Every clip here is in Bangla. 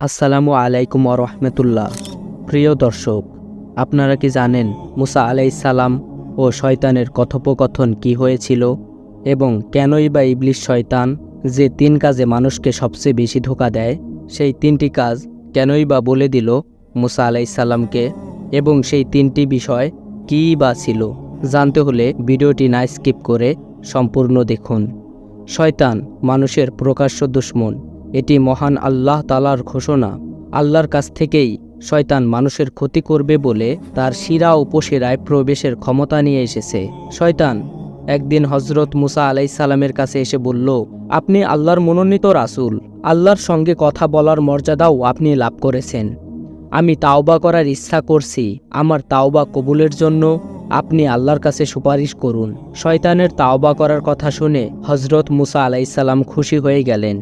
আসসালামু আলাইকুম রহমতুল্লাহ। প্রিয় দর্শক, আপনারা কি জানেন মুসা আলাইসাল্লাম ও শয়তানের কথোপকথন কি হয়েছিল এবং কেনই বা ইবলিশ শয়তান যে তিন কাজে মানুষকে সবচেয়ে বেশি ধোকা দেয়, সেই তিনটি কাজ কেনই বা বলে দিল মুসা আলাইসাল্লামকে এবং সেই তিনটি বিষয় কী বা ছিল জানতে হলে ভিডিওটি না স্কিপ করে সম্পূর্ণ দেখুন। শয়তান মানুষের প্রকাশ্য দুশ্মন। এটি মহান আল্লাহ তালার ঘোষণা। আল্লাহর কাছ থেকেই শয়তান মানুষের ক্ষতি করবে বলে তার শিরা উপশিরায় প্রবেশের ক্ষমতা নিয়ে এসেছে। শয়তান একদিন হজরত মুসা আলাইসাল্লামের কাছে এসে বলল, আপনি আল্লাহর মনোনীত রাসূল। আল্লাহর সঙ্গে কথা বলার মর্যাদাও আপনি লাভ করেছেন। আমি তাওবা করার ইচ্ছা করছি। আমার তাওবা কবুলের জন্য আপনি আল্লাহর কাছে সুপারিশ করুন। শয়তানের তাওবা করার কথা শুনে হজরত মুসা আলাইসাল্লাম খুশি হয়ে গেলেন।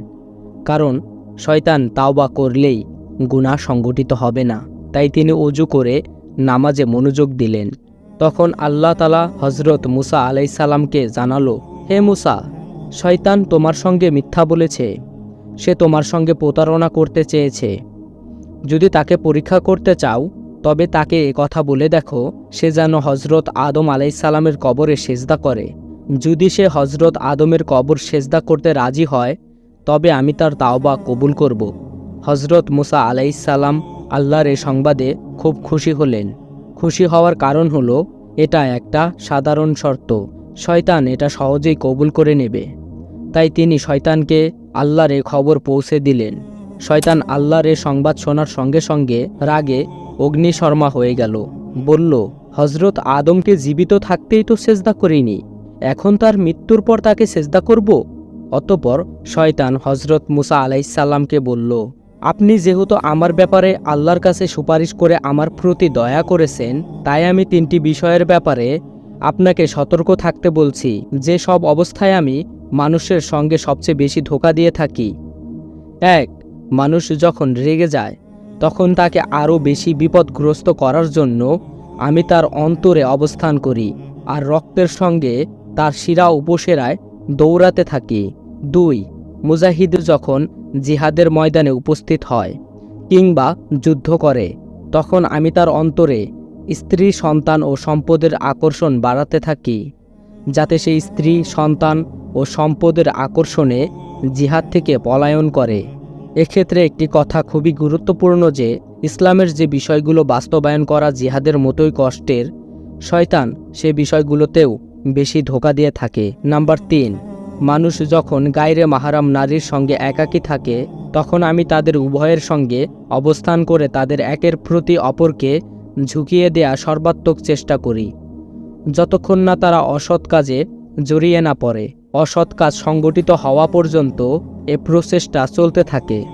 কারণ শয়তান তাওবা করলেই গুনাহ সংগঠিত হবে না। তাই তিনি অজু করে নামাজে মনোযোগ দিলেন। তখন আল্লাহ তালা হজরত মুসা আলাইসাল্লামকে জানালো, হে মুসা, শয়তান তোমার সঙ্গে মিথ্যা বলেছে। সে তোমার সঙ্গে প্রতারণা করতে চেয়েছে। যদি তাকে পরীক্ষা করতে চাও, তবে তাকে কথা বলে দেখো, সে যেন হজরত আদম আলাইসাল্লামের কবরে সেজদা করে। যদি সে হজরত আদমের কবর সেজদা করতে রাজি হয় তবে আমি তার তাওবা কবুল করব। হজরত মুসা আলাইসাল্লাম আল্লাহর এ সংবাদে খুব খুশি হলেন। খুশি হওয়ার কারণ হলো, এটা একটা সাধারণ শর্ত, শয়তান এটা সহজেই কবুল করে নেবে। তাই তিনি শয়তানকে আল্লাহর এ খবর পৌঁছে দিলেন। শয়তান আল্লাহর এ সংবাদ শোনার সঙ্গে সঙ্গে রাগে অগ্নিশর্মা হয়ে গেল। বলল হজরত আদমকে জীবিত থাকতেই তো সেজদা করিনি। এখন তার মৃত্যুর পর তাকে সেজদা করব? অতপর শয়তান হজরত মুসা আলাইসাল্লামকে বলল, আপনি যেহেতু আমার ব্যাপারে আল্লাহর কাছে সুপারিশ করে আমার প্রতি দয়া করেছেন, তাই আমি তিনটি বিষয়ের ব্যাপারে আপনাকে সতর্ক থাকতে বলছি। যে সব অবস্থায় আমি মানুষের সঙ্গে সবচেয়ে বেশি ধোকা দিয়ে থাকি। এক, মানুষ যখন রেগে যায়, তখন তাকে আরও বেশি বিপদগ্রস্ত করার জন্য আমি তার অন্তরে অবস্থান করি, আর রক্তের সঙ্গে তার শিরা উপসেরায় দৌড়াতে থাকি। দুই, মুজাহিদ যখন জিহাদের ময়দানে উপস্থিত হয় কিংবা যুদ্ধ করে, তখন আমি তার অন্তরে স্ত্রী, সন্তান ও সম্পদের আকর্ষণ বাড়াতে থাকি, যাতে সেই স্ত্রী, সন্তান ও সম্পদের আকর্ষণে জিহাদ থেকে পলায়ন করে। এক্ষেত্রে একটি কথা খুবই গুরুত্বপূর্ণ যে, ইসলামের যে বিষয়গুলো বাস্তবায়ন করা জিহাদের মতোই কষ্টের, শয়তান সে বিষয়গুলোতেও বেশি ধোকা দিয়ে থাকে। নাম্বার তিন, মানুষ যখন গায়রে মাহারাম নারীর সঙ্গে একাকী থাকে, তখন আমি তাদের উভয়ের সঙ্গে অবস্থান করে তাদের একের প্রতি অপরকে ঝুঁকিয়ে দেয়া সর্বাত্মক চেষ্টা করি। যতক্ষণ না তারা অসৎ কাজে জড়িয়ে না পড়ে, অসৎ কাজ সংগঠিত হওয়া পর্যন্ত এ প্রচেষ্টা চলতে থাকে।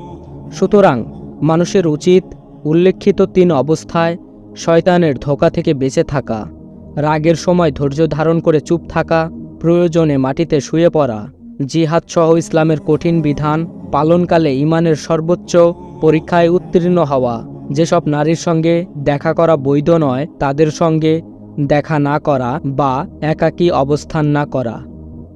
সুতরাং মানুষের উচিত উল্লেখিত তিন অবস্থায় শয়তানের ধোকা থেকে বেঁচে থাকা। রাগের সময় ধৈর্য ধারণ করে চুপ থাকা, প্রয়োজনে মাটিতে শুয়ে পড়া, জিহাদ সহ ইসলামের কঠিন বিধান পালনকালে ইমানের সর্বোচ্চ পরীক্ষায় উত্তীর্ণ হওয়া। যেসব নারীর সঙ্গে দেখা করা বৈধ নয়, তাদের সঙ্গে দেখা না করা বা একাকী অবস্থান না করা।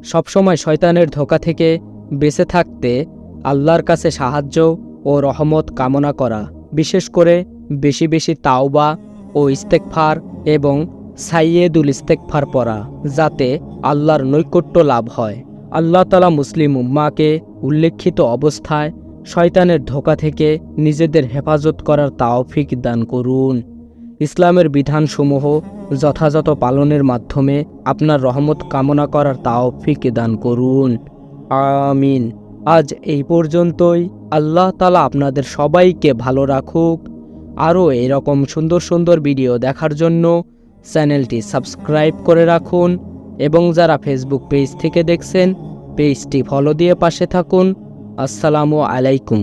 সবসময় শয়তানের ধোকা থেকে বেঁচে থাকতে আল্লাহর কাছে সাহায্য ও রহমত কামনা করা। বিশেষ করে বেশি বেশি তাওবা ও ইস্তেকফার এবং সাইয়েদুল ইস্তেকফার পড়া, যাতে আল্লাহর নৈকট্য লাভ হয়। আল্লাহ তালা মুসলিম উম্মাকে উল্লেখিত অবস্থায় শয়তানের ধোকা থেকে নিজেদের হেফাজত করার তাওফিক দান করুন। ইসলামের বিধানসমূহ যথাযথ পালনের মাধ্যমে আপনার রহমত কামনা করার তাওফিক দান করুন। আমিন। আজ এই পর্যন্তই। আল্লাহ তালা আপনাদের সবাইকে ভালো রাখুক। আরও এরকম সুন্দর সুন্দর ভিডিও দেখার জন্য চ্যানেলটি সাবস্ক্রাইব করে রাখুন এবং যারা ফেসবুক পেজ থেকে দেখছেন, পেজটি ফলো দিয়ে পাশে থাকুন। আসসালামু আলাইকুম।